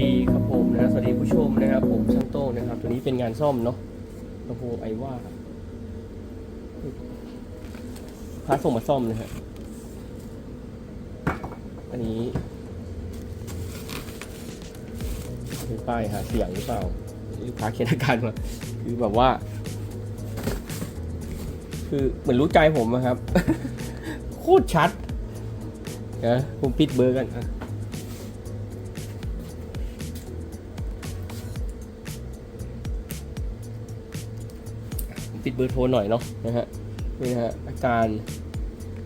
ดีครับผมนะสวัสดีผู้ชมนะครับผมช่างโต้งนะครับ ตัวนี้เป็นงานซ่อมเนาะลำโพงไอว่าพาส่งมาซ่อมนะฮะอันนี้เป็นป้ายหาเสียงหรือเปล่าลูกค้าเขียนอาการมาคือแบบว่า คือเหมือนรู้ใจผมอะครับ โคตรชัดเดี๋ยวผมปิดเบอร์กันอะ ปิดเบอร์โทรหน่อยเนาะนะฮะนี่นะฮะอาการ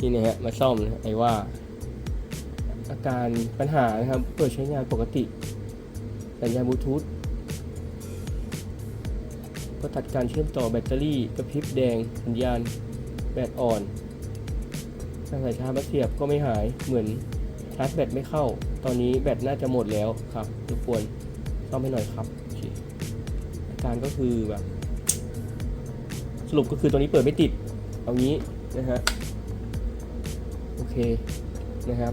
นี่นะฮะมาซ่อมไอ้ว่า อาการปัญหานะครับเปิดใช้งานปกติสัญญาณบลูทูธก็ตัดการเชื่อมต่อแบตเตอรี่กระพริบแดงสัญญาณแบตอ่อนถ้าใส่ชาร์จมาเสียบก็ไม่หายเหมือนชาร์จแบตไม่เข้า ตอนนี้แบตน่าจะหมดแล้วครับรบกวนซ่อมให้หน่อยครับอาการก็คือแบบ รุปก็คือตัวนี้เปิดไม่ติด เอางี้นะฮะ โอเคนะครับ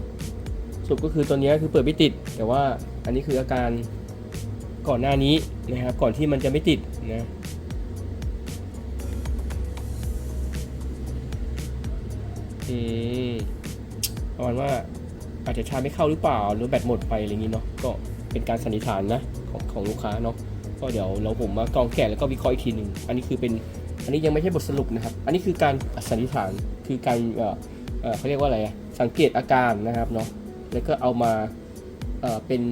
สรุปก็คือตัวนี้คือเปิดไม่ติด แต่ว่าอันนี้คืออาการก่อนหน้านี้นะครับ ก่อนที่มันจะไม่ติดนะอืมประมาณว่าอาจจะชาร์จไม่เข้าหรือเปล่า หรือแบตหมดไปอะไรอย่างนี้เนาะ ก็เป็นการสันนิษฐานนะของของลูกค้าเนาะ ก็เดี๋ยวเราผมมากรองแกะแล้วก็วิเคราะห์อีกทีหนึ่ง อันนี้คือเป็น อันนี้ยังไม่ใช่บทสรุปนะครับ อันนี้คือการสันนิษฐานคือการเเเขาเรียกว่าอะไรสังเกตอาการนะครับเนาะแล้วก็เอามาเเป็น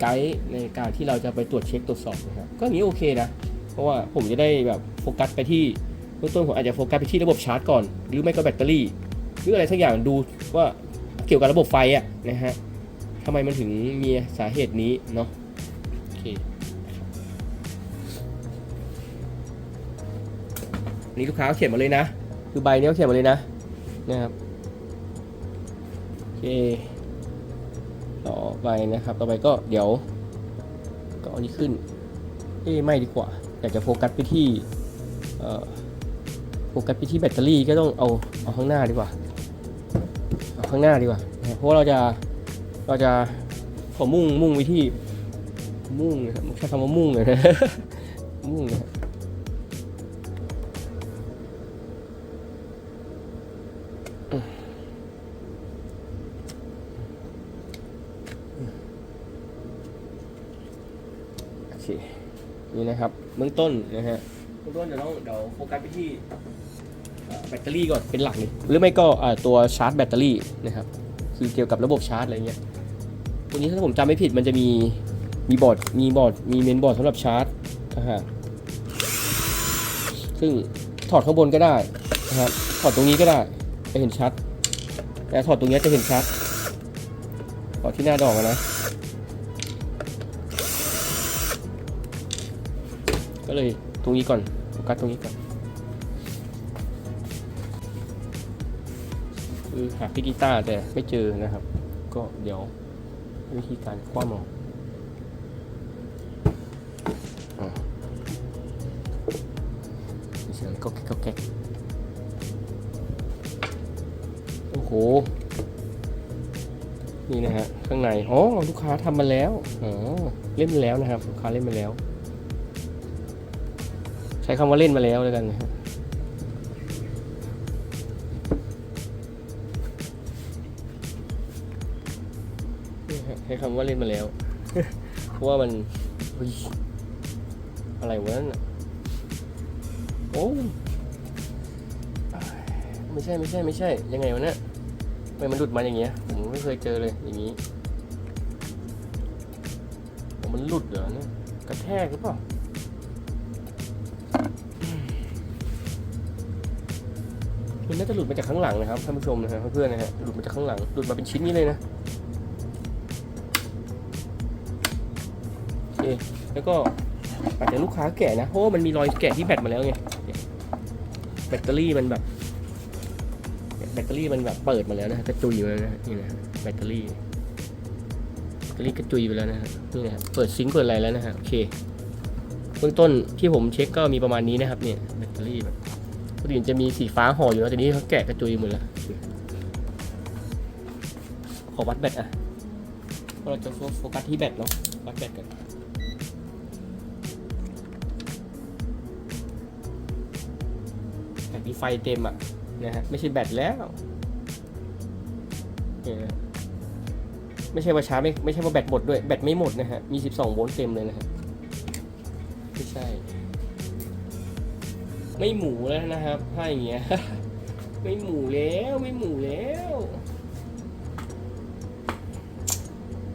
ไกด์ในการที่เราจะไปตรวจเช็คตรวจสอบนะครับก็อย่างนี้โอเคนะ เพราะว่าผมจะได้แบบโฟกัสไปที่เบื้องต้นผมอาจจะโฟกัสไปที่ระบบชาร์จก่อน หรือไม่ก็แบตเตอรี่ หรืออะไรสักอย่างดูว่าเกี่ยวกับระบบไฟอะนะฮะทำไมมันถึงมีสาเหตุนี้เนาะโอเค นี่ลูกค้าเขียนมาเลยนะ คือใบนี้เขาเขียนมาเลยนะนะครับโอเคต่อไปนะครับ ต่อไปก็เดี๋ยว ก็เอานี้ขึ้น เอ้ไม่ดีกว่าอยากจะโฟกัสไปที่เอ่อโฟกัสไปที่แบตเตอรี่ก็ต้องเอาเอาข้างหน้าดีกว่าเอาข้างหน้าดีกว่า เพราะว่าเราจะเราจะขอมุ่งมุ่งไปที่มุ่งนะครับใช้คำว่ามุ่งเลยนะมุ่งนะ นี่นะครับเบื้องต้นนะฮะเบื้องต้นเดี๋ยวต้องเดี๋ยวโฟกัสไปที่แบตเตอรี่ก่อนเป็นหลักเลยหรือไม่ก็ตัวชาร์จแบตเตอรี่นะครับคือเกี่ยวกับระบบชาร์จอะไรเงี้ยตัวนี้ถ้าผมจำไม่ผิดมันจะมีมีบอร์ดมีบอร์ดมีเมนบอร์ดสำหรับชาร์จนะฮะซึ่งถอดข้างบนก็ได้นะครับถอดตรงนี้ก็ได้จะเห็นชัดแต่ถอดตรงนี้จะเห็นชัดถอดที่หน้าดอกนะ ก็เลยตรงนี้ก่อนโฟกัสตรงนี้ก่อนคือหาพี่กีตาร์แต่ไม่เจอนะครับ ก็เดี๋ยววิธีการคว้ามองอ่ามีเสียงก็แก๊กก็แก๊กโอ้โห นี่นะฮะ ข้างใน อ๋อ ลูกค้าทำมาแล้ว อ๋อ เล่นมาแล้วนะครับ ลูกค้าเล่นมาแล้ว ใช้คำว่าเล่นมาแล้วแล้วกันนะใช้คำว่าเล่นมาแล้ว เพราะว่ามันอะไรวะนั่นโอ้ไม่ใช่ไม่ใช่ไม่ใช่ ยังไงวะเนี่ยทำไมมันหลุดมาอย่างเงี้ย ผมไม่เคยเจอเลยอย่างนี้โอ้มันหลุดเหรอเนี่ยกระแทกหรือเปล่า มันน่าจะหลุดมาจากข้างหลังนะครับท่านผู้ชมนะฮะเพื่อนๆนะฮะหลุดมาจากข้างหลังหลุดมาเป็นชิ้นนี้เลยนะโอเคแล้วก็อาจจะลูกค้าแกะนะเพราะมันมีรอยแกะที่แบตมาแล้วไงแบตเตอรี่มันแบบแบตเตอรี่มันแบบเปิดมาแล้วนะฮะกระจุยมาแล้วนะนี่นะแบตเตอรี่แบตเตอรี่กระจุยไปแล้วนะฮะนี่นะฮะเปิดซิงค์เปิดอะไรแล้วนะฮะโอเคเบื้องต้นที่ผมเช็คก็มีประมาณนี้นะครับเนี่ยแบตเตอรี่แบบ ปกติจะมีสีฟ้าห่ออยู่แล้วแต่นี้เขาแกะกระจุยหมดแล้วขอวัดแบตอะเราจะโฟกัสที่แบตเนาะวัดแบตกันแบตมีไฟเต็มอะนะฮะไม่ใช่แบตแล้วเไม่ใช่ว่าช้าไม่ไม่ใช่ว่าแบตหมดด้วยแบตไม่หมดนะฮะมี 12 โวลต์เต็มเลยนะฮะไม่ใช่ ไม่หมูแล้วนะครับ ถ้าอย่างเงี้ย ไม่หมูแล้วไม่หมูแล้ว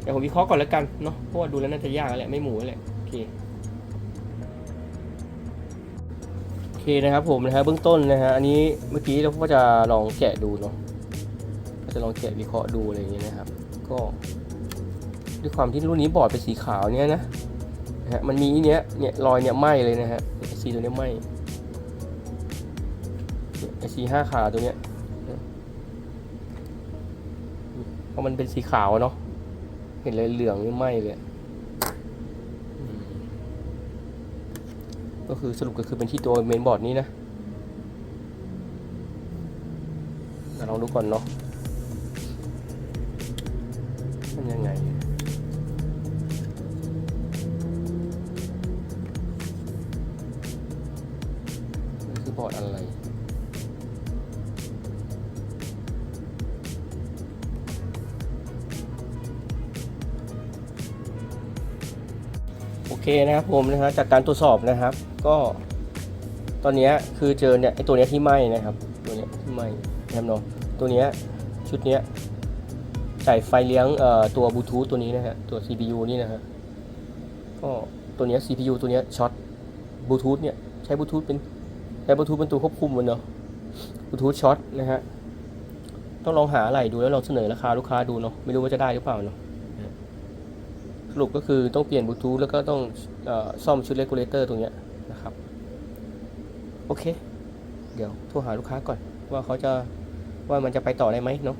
เดี๋ยวผมวิเคราะห์ก่อนแล้วกันเนาะเพราะว่าดูแล้วน่าจะยากแหละไม่หมูแหละโอเคโอเคนะครับผมนะฮะเบื้องต้นนะฮะอันนี้เมื่อกี้เราก็จะลองแกะดูเนาะก็จะลองแกะวิเคราะห์ดูอะไรอย่างเงี้ยนะครับ ก็ด้วยความที่รุ่นนี้บอร์ดเป็นสีขาวเนี่ยนะนะฮะมันมีเนี้ยเนี่ยรอยเนี่ยไหมเลยนะฮะสีตัวเนี้ยไหม ไอซีห้าขาตัวเนี้ยเพราะมันเป็นสีขาวเนาะเห็นเลยเหลืองนี่ไหมเลยก็คือสรุปก็คือเป็นที่ตัวเมนบอร์ดนี้นะเดี๋ยวลองดูก่อนเนาะมันยังไงคือบอร์ดอะไร เคนะครับผมนะฮะจากการตรวจสอบนะครับ ก็ตอนนี้คือเจอเนี่ยไอตัวเนี้ยที่ไหม้นะครับตัวเนี้ยที่ไหม้นะครับเนาะตัวเนี้ยชุดเนี้ยใส่ไฟเลี้ยงเอ่อตัวบลูทูธตัวนี้นะฮะตัว CPU นี่นะฮะก็ตัวเนี้ย CPU ตัวเนี้ยช็อตบลูทูธเนี่ยใช้บลูทูธเป็นใช้บลูทูธเป็นตัวควบคุมมันเนาะบลูทูธช็อตนะฮะต้องลองหาอะไรดูแล้วลองเสนอราคาลูกค้าดูเนาะไม่รู้ว่าจะได้หรือเปล่าเนาะ รุปก็คือต้องเปลี่ยนบลูทูธแล้วก็ต้องออซ่อมชุดเลกูเลเตอร์ตรงเนี้ยนะครับ โอเค เดี๋ยวโทรหาลูกค้าก่อนว่าเขาจะว่ามันจะไปต่อได้ไหมเนาะ